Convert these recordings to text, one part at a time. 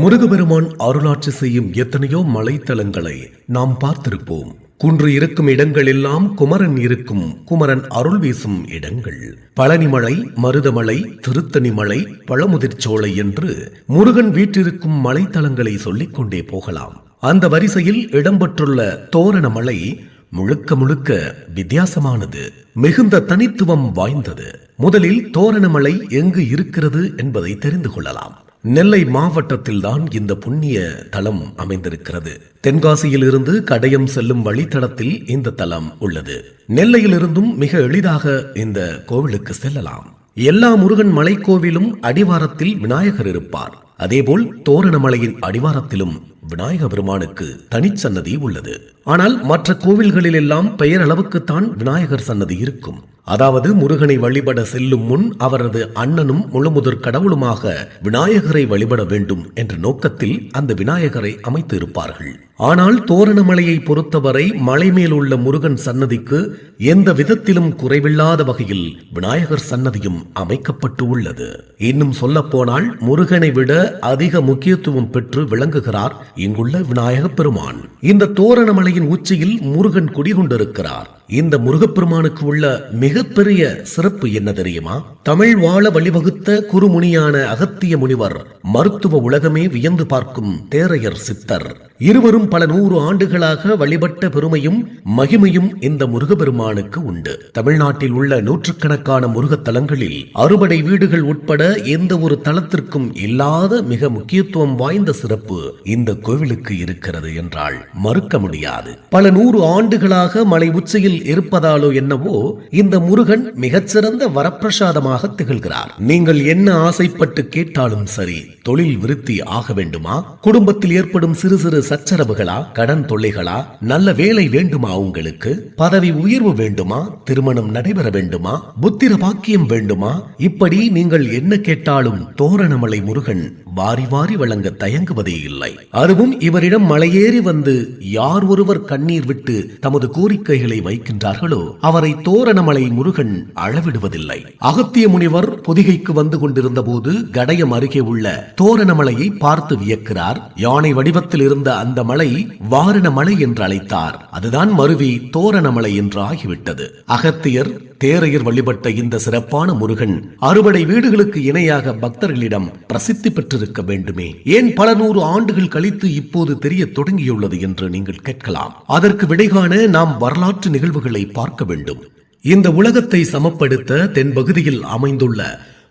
முருகபெருமான் அருளாட்சி செய்யும் எத்தனையோ மலைத்தலங்களை நாம் பார்த்திருப்போம். குன்று இருக்கும் இடங்களெல்லாம் குமரன் இருக்கும் குமரன் அருள் வீசும் இடங்கள். பழனிமலை மருதமலை திருத்தணிமலை பழமுதிர்ச்சோலை என்று முருகன் வீற்றிருக்கும் மலைத்தலங்களை சொல்லிக் கொண்டே போகலாம். அந்த வரிசையில் இடம்பெற்றுள்ள தோரணமலை முழுக்க முழுக்க வித்தியாசமானது மிகுந்த தனித்துவம் வாய்ந்தது. முதலில் தோரணமலை எங்கு இருக்கிறது என்பதை தெரிந்து கொள்ளலாம். நெல்லை மாவட்டத்தில்தான் இந்த புண்ணிய தலம் அமைந்திருக்கிறது. தென்காசியிலிருந்து கடையம் செல்லும் வழித்தடத்தில் இந்த தலம் உள்ளது. நெல்லையிலிருந்தும் மிக எளிதாக இந்த கோவிலுக்கு செல்லலாம். எல்லா முருகன் மலைக்கோவிலும் அடிவாரத்தில் விநாயகர் இருப்பார். அதேபோல் தோரணமலையின் அடிவாரத்திலும் விநாயக பெருமானுக்கு தனிச்சன்னதி உள்ளது. ஆனால் மற்ற கோவில்களில் எல்லாம் பெயரளவுக்குத்தான் விநாயகர் சன்னதி இருக்கும். அதாவது முருகனை வழிபட செல்லும் முன் அவரது அண்ணனும் முழுமுதற் கடவுளுமாக விநாயகரை வழிபட வேண்டும் என்ற நோக்கத்தில் அந்த விநாயகரை அமைத்து இருப்பார்கள் ஆனால் தோரணமலையை பொறுத்தவரை மலை மேல் உள்ள முருகன் சன்னதிக்கு எந்த விதத்திலும் குறைவில்லாத வகையில் விநாயகர் சன்னதியும் அமைக்கப்பட்டு உள்ளது. இன்னும் சொல்லப்போனால் முருகனை விட அதிக முக்கியத்துவம் பெற்று விளங்குகிறார் இங்குள்ள விநாயகப் பெருமான். இந்த தோரணமலையின் உச்சியில் முருகன் குடிகொண்டிருக்கிறார் இந்த முருகப்பெருமானுக்கு உள்ள மிகப்பெரிய சிறப்பு என்ன தெரியுமா? தமிழ் வாழ வழிவகுத்த குறுமுனியான அகத்திய முனிவர் மருத்துவ உலகமே வியந்து பார்க்கும் தேரையர் சித்தர். இருவரும் பல நூறு ஆண்டுகளாக வழிபட்ட பெருமையும் மகிமையும் இந்த முருகப்பெருமானுக்கு உண்டு. தமிழ்நாட்டில் உள்ள நூற்றுக்கணக்கான முருக தலங்களில் அறுபடை வீடுகள் உட்பட எந்த ஒரு தலத்திற்கும் இல்லாத மிக முக்கியத்துவம் வாய்ந்த சிறப்பு இந்த கோவிலுக்கு இருக்கிறது என்றால் மறுக்க முடியாது. பல நூறு ஆண்டுகளாக மலை உச்சியில் இருப்பதாலோ என்னவோ இந்த முருகன் மிகச்சிறந்த வரப்பிரசாதமாக திகழ்கிறார். நீங்கள் என்ன ஆசைப்பட்டு கேட்டாலும் சரி தொழில் விருத்தி ஆக வேண்டுமா? குடும்பத்தில் ஏற்படும் சிறு சிறு சச்சரவுகளா? கடன் தொல்லைகளா? நல்ல வேலை வேண்டுமா உங்களுக்கு? பதவி உயர்வு வேண்டுமா? திருமணம் நடைபெற வேண்டுமா? புத்திர பாக்கியம் வேண்டுமா? இப்படி நீங்கள் என்ன கேட்டாலும் தோரணமலை முருகன் வாரி வாரி வழங்க தயங்குவதே இல்லை. அதுவும் இவரிடம் மலையேறி வந்து யார் ஒருவர் கண்ணீர் விட்டு தமது கோரிக்கைகளை வைக்கின்றார்களோ அவரை தோரணமலை முருகன் அளவிடுவதில்லை. அகத்திய முனிவர் பொதிகைக்கு வந்து கொண்டிருந்த போது கடையம் அருகே உள்ள தோரணமலையை பார்த்து வியக்கிறார். யானை வடிவத்தில் இருந்த அந்த மலை வாரணமலை என்று அழைத்தார். அதுதான் மருவி தோரணமலை என்று ஆகிவிட்டது அகத்தியர் தேரையர் வழிபட்ட இந்த சிறப்பான முருகன் அறுபடை வீடுகளுக்கு இணையாக பக்தர்களிடம் பிரசித்தி பெற்றிருக்க வேண்டுமே. ஏன் பல நூறு ஆண்டுகள் கழித்து இப்போது தெரிய தொடங்கியுள்ளது என்று நீங்கள் கேட்கலாம். அதற்கு விடைகாண நாம் வரலாற்று நிகழ்வுகளை பார்க்க வேண்டும். இந்த உலகத்தை சமப்படுத்த தென்பகுதியில் அமைந்துள்ள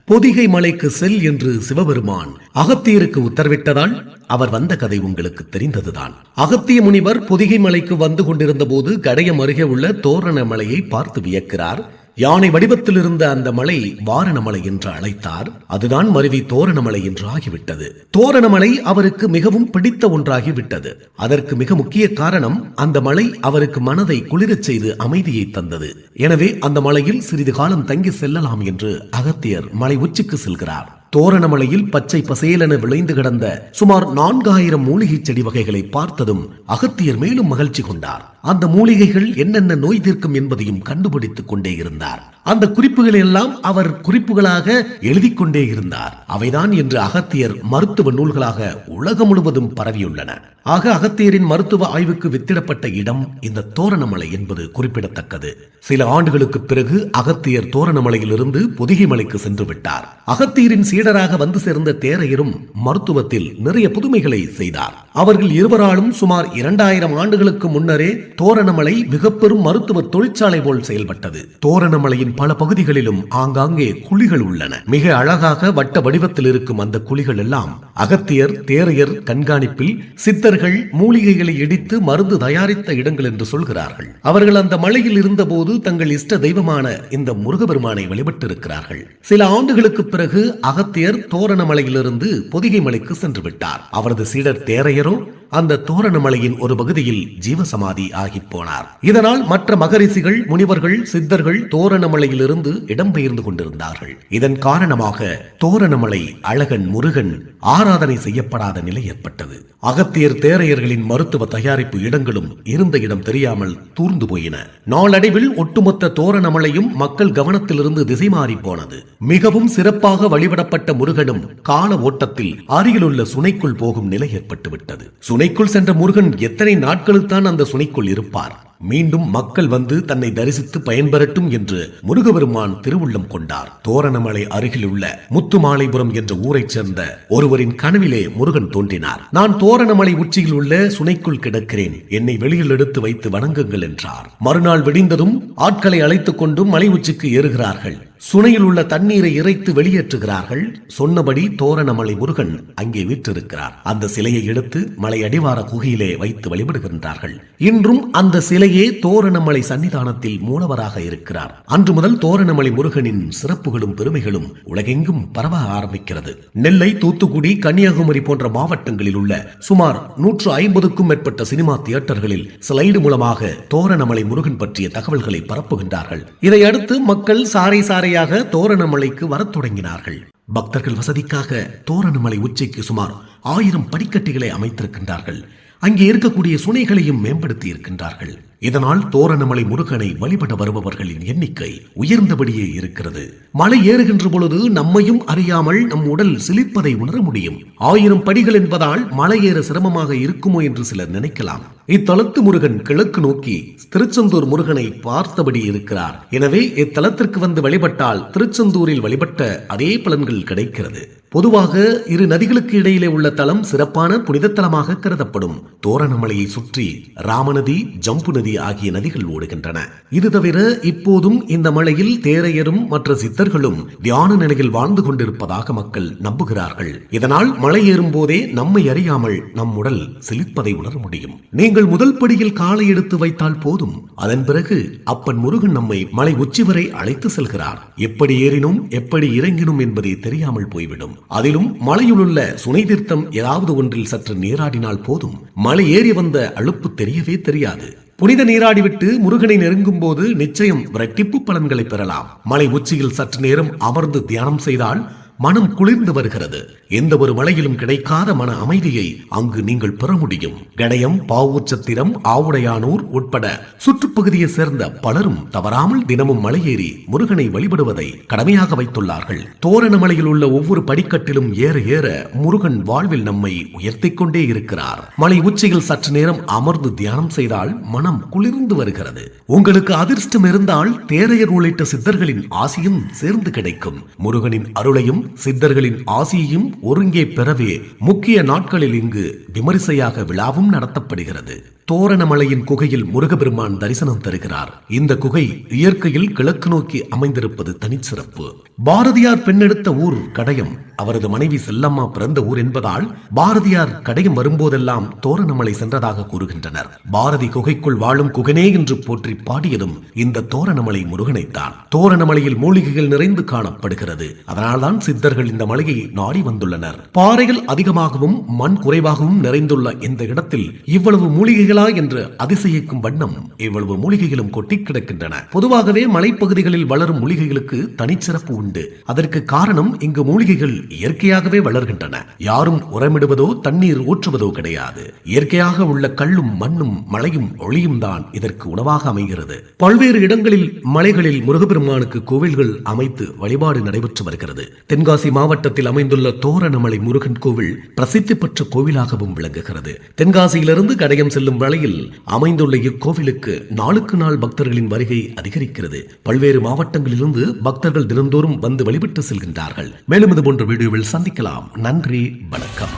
பொதிகை மலைக்கு செல் என்று சிவபெருமான் அகத்தியருக்கு உத்தரவிட்டதால் அவர் வந்த கதை உங்களுக்கு தெரிந்ததுதான். அகத்திய முனிவர் பொதிகை மலைக்கு வந்து கொண்டிருந்த போது கடையம் அருகே உள்ள தோரண மலையை பார்த்து வியக்கிறார். யானை வடிவத்தில் இருந்த அந்த மலை வாரணமலை என்று அழைத்தார். அதுதான் மருவி தோரணமலை என்று ஆகிவிட்டது. தோரணமலை அவருக்கு மிகவும் பிடித்த ஒன்றாகிவிட்டது. அதற்கு மிக முக்கிய காரணம் அந்த மலை அவருக்கு மனதை குளிரச் செய்து அமைதியை தந்தது. எனவே அந்த மலையில் சிறிது காலம் தங்கி செல்லலாம் என்று அகத்தியர் மலை உச்சிக்கு செல்கிறார். தோரணமலையில் பச்சை பசேலென விளைந்து கிடந்த சுமார் நான்காயிரம் மூலிகை செடி வகைகளை பார்த்ததும் அகத்தியர் மேலும் மகிழ்ச்சி கொண்டார். அந்த மூலிகைகள் என்னென்ன நோய் தீர்க்கும் என்பதையும் கண்டுபிடித்துக் கொண்டே இருந்தார். அந்த குறிப்புகள் எல்லாம் அவர் குறிப்புகளாக எழுதி கொண்டே இருந்தார். அவைதான் இன்று அகத்தியர் மருத்துவ நூல்களாக உலகம் முழுவதும் பரவியுள்ளன. ஆக அகத்தியரின் மருத்துவ ஆய்வுக்கு வித்திடப்பட்ட இடம் இந்த தோரணமலை என்பது குறிப்பிடத்தக்கது. சில ஆண்டுகளுக்கு பிறகு அகத்தியர் தோரணமலையிலிருந்து பொதிகை மலைக்கு சென்று விட்டார். அகத்தியரின் சீடராக வந்து சேர்ந்த தேரையரும் மருத்துவத்தில் நிறைய புதுமைகளை செய்தார். அவர்கள் இருவராலும் சுமார் இரண்டாயிரம் ஆண்டுகளுக்கு முன்னரே தோரணமலை மிக பெரும் மருத்துவ தொழிற்சாலை போல் செயல்பட்டது. தோரணமலையின் பல பகுதிகளிலும் ஆங்காங்கே குழிகள் உள்ளன. மிக அழகாக வட்ட வடிவத்தில் இருக்கும் அந்த குழிகள் எல்லாம் அகத்தியர் தேரையர் கண்காணிப்பில் சித்தர்கள் மூலிகைகளை இடித்து மருந்து தயாரித்த இடங்கள் என்று சொல்கிறார்கள். அவர்கள் அந்த மலையில் இருந்தபோது தங்கள் இஷ்ட தெய்வமான இந்த முருகபெருமானை வழிபட்டிருக்கிறார்கள். சில ஆண்டுகளுக்கு பிறகு அகத்தியர் தோரண மலையிலிருந்து பொதிகை மலைக்கு சென்று விட்டார். அவரது சீடர் தேரையரோ அந்த தோரணமலையின் ஒரு பகுதியில் ஜீவசமாதி ஆகி போனார். இதனால் மற்ற மகரிஷிகள் முனிவர்கள் சித்தர்கள் தோரணமலையிலிருந்து இடம்பெயர்ந்து கொண்டிருந்தார்கள். இதன் காரணமாக தோரணமலை அழகன் முருகன் ஆராதனை செய்யப்படாத நிலை ஏற்பட்டது. அகத்தியர் தேரையர்களின் மருத்துவ தயாரிப்பு இடங்களும் இருந்த இடம் தெரியாமல் தூர்ந்து போயின. நாளடைவில் ஒட்டுமொத்த தோரணமலையும் மக்கள் கவனத்திலிருந்து திசை மாறி போனது. மிகவும் சிறப்பாக வழிபடப்பட்ட முருகனும் கால ஓட்டத்தில் அருகிலுள்ள சுனைக்குள் போகும் நிலை ஏற்பட்டுவிட்டது. சுனை சுனைக்குள் சென்ற முருகன் எத்தனை நாட்களுத்தான் அந்த சுனைக்குள் இருப்பார்? மீண்டும் மக்கள் வந்து தன்னை தரிசித்து பயன்பெறட்டும் என்று முருகபெருமான் திருவுள்ளம் கொண்டார். தோரணமலை அருகில் உள்ள முத்துமாலைபுரம் என்ற ஊரைச் சேர்ந்த ஒருவரின் கனவிலே முருகன் தோன்றினார். நான் தோரணமலை உச்சியில் உள்ள சுனைக்குள் கிடக்கிறேன். என்னை வெளியில் எடுத்து வைத்து வணங்குங்கள் என்றார். மறுநாள் விடிந்ததும் ஆட்களை அழைத்துக் கொண்டு மலை உச்சிக்கு ஏறுகிறார்கள். சுனையில் உள்ள தண்ணீரை இறைத்து வெளியேற்றுகிறார்கள். சொன்னபடி தோரணமலை முருகன் அங்கே வீற்றிருக்கிறார். அந்த சிலையை எடுத்து மலை அடிவார குகையிலே வைத்து வழிபடுகின்றார்கள். இன்றும் அந்த சிலையே தோரணமலை சன்னிதானத்தில் மூலவராக இருக்கிறார். அன்று முதல் தோரணமலை முருகனின் சிறப்புகளும் பெருமைகளும் உலகெங்கும் பரவ ஆரம்பிக்கிறது. நெல்லை தூத்துக்குடி கன்னியாகுமரி போன்ற மாவட்டங்களில் உள்ள சுமார் நூற்று ஐம்பதுக்கும் மேற்பட்ட சினிமா தியேட்டர்களில் ஸ்லைடு மூலமாக தோரணமலை முருகன் பற்றிய தகவல்களை பரப்புகின்றார்கள். இதையடுத்து மக்கள் சாரை சாரை சாறையாக தோரணமலைக்கு வரத் தொடங்கினார்கள். பக்தர்கள் வசதிக்காக தோரணமலை உச்சிக்கு சுமார் ஆயிரம் படிக்கட்டுகளை அமைத்திருக்கின்றார்கள். அங்கே இருக்கக்கூடிய சுனைகளையும் மேம்படுத்தி இருக்கின்றார்கள் இதனால் தோரணமலை முருகனை வழிபட வருபவர்களின் எண்ணிக்கை உயர்ந்தபடியே இருக்கிறது. மலை ஏறுகின்ற பொழுது நம்மையும் அறியாமல் நம் உடல் சிலிப்பதை உணர முடியும். ஆயிரம் படிகள் என்பதால் மலை ஏற சிரமமாக இருக்குமோ என்று சிலர் நினைக்கலாம். இத்தலத்து முருகன் கிழக்கு நோக்கி திருச்செந்தூர் முருகனை பார்த்தபடி இருக்கிறார். எனவே இத்தலத்திற்கு வந்து வழிபட்டால் திருச்செந்தூரில் வழிபட்ட அதே பலன்கள் கிடைக்கிறது. பொதுவாக இரு நதிகளுக்கு இடையிலே உள்ள தலம் சிறப்பான புனித தலமாக கருதப்படும். தோரணமலையை சுற்றி ராமநதி ஜம்பு நதி ஆகிய நதிகள் ஓடுகின்றன. இது தவிர இப்போதும் இந்த மலையில் தேரையரும் மற்ற சித்தர்களும் தியான நிலையில் வாழ்ந்து கொண்டிருப்பதாக மக்கள் நம்புகிறார்கள். இதனால் மலை ஏறும் போதே நம்மை அறியாமல் நம் உடல் சிலிர்ப்பதை உணர முடியும். நீங்கள் முதல் படியில் காலை எடுத்து வைத்தால் போதும். அதன் பிறகு அப்பன் முருகன் நம்மை மலை உச்சி வரை அழைத்து செல்கிறார். எப்படி ஏறினும் எப்படி இறங்கினோம் என்பதே தெரியாமல் போய்விடும். அதிலும் மலையிலுள்ள சுனை தீர்த்தம் ஏதாவது ஒன்றில் சற்று நீராடினால் போதும். மலை ஏறி வந்த அழுப்பு தெரியவே தெரியாது. புனித நீராடிவிட்டு முருகனை நெருங்கும் போது நிச்சயம் இரட்டிப்பு பலன்களை பெறலாம். மலை உச்சியில் சற்று நேரம் அமர்ந்து தியானம் செய்தால் மனம் குளிர்ந்து வருகிறது. எந்த ஒரு மலையிலும் கிடைக்காத மன அமைதியை அங்கு நீங்கள் பெற முடியும். கடையம் பாவூச்சத்திரம் ஆவுடையானூர் உட்பட சுற்றுப்பகுதியை சேர்ந்த பலரும் தவறாமல் தினமும் மலையேறி முருகனை வழிபடுவதை கடமையாக வைத்துள்ளார்கள். தோரணமலையில் உள்ள ஒவ்வொரு படிக்கட்டிலும் ஏற ஏற முருகன் வாழ்வில் நம்மை உயர்த்திக் கொண்டே இருக்கிறார். மலை உச்சியில் சற்று நேரம் அமர்ந்து தியானம் செய்தால் மனம் குளிர்ந்து வருகிறது. உங்களுக்கு அதிர்ஷ்டம் இருந்தால் தேரையர் உள்ளிட்ட சித்தர்களின் ஆசியும் சேர்ந்து கிடைக்கும். முருகனின் அருளையும் சித்தர்களின் ஆசியையும் ஒருங்கே பெறவே முக்கிய நாட்களில் இங்கு விமரிசையாக விழாவும் நடத்தப்படுகிறது. தோரணமலையின் குகையில் முருகபெருமான் தரிசனம் தருகிறார். இந்த குகை இயற்கையில் கிழக்கு நோக்கி அமைந்திருப்பது தனிச்சிறப்பு. பாரதியார் பெண்ணெடுத்த ஊர் கடையம். அவரது மனைவி செல்லம்மா பிறந்த ஊர் என்பதால் பாரதியார் கடையும் வரும்போதெல்லாம் தோரணமலை சென்றதாக கூறுகின்றனர். பாரதி குகைக்குள் வாழும் குகனே என்று போற்றி பாடியதும் இந்த தோரணமலை முருகனைத்தான். தோரணமலையில் மூலிகைகள் நிறைந்து காணப்படுகிறது. அதனால்தான் சித்தர்கள் இந்த மலையை நாடி வந்துள்ளனர். பாறைகள் அதிகமாகவும் மண் குறைவாகவும் நிறைந்துள்ள இந்த இடத்தில் இவ்வளவு மூலிகைகளா என்று அதிசயிக்கும் வண்ணம் இவ்வளவு மூலிகைகளும் கொட்டி கிடக்கின்றன. பொதுவாகவே மலைப்பகுதிகளில் வளரும் மூலிகைகளுக்கு தனிச்சிறப்பு உண்டு. அதற்கு காரணம் இங்கு மூலிகைகள் இயற்கையாகவே வளர்கின்றன. யாரும் உரமிடுவதோ தண்ணீர் ஊற்றுவதோ கிடையாது. இயற்கையாக உள்ள கல்லும் மண்ணும் மழையும் ஒளியும் தான் இதற்கு உணவாக அமைகிறது. பல்வேறு இடங்களில் மலைகளில் முருகப்பெருமானுக்கு கோவில்கள் அமைத்து வழிபாடு நடைபெற்று வருகிறது. தென்காசி மாவட்டத்தில் அமைந்துள்ள தோரணமலை முருகன் கோவில் பிரசித்தி பெற்ற கோவிலாகவும் விளங்குகிறது. தென்காசியிலிருந்து கடையம் செல்லும் வழியில் அமைந்துள்ள இக்கோவிலுக்கு நாளுக்கு நாள் பக்தர்களின் வருகை அதிகரிக்கிறது. பல்வேறு மாவட்டங்களிலிருந்து பக்தர்கள் தினந்தோறும் வந்து வழிபட்டு செல்கின்றார்கள். மேலும் இது போன்ற வீடியோவில் சந்திக்கலாம். நன்றி வணக்கம்.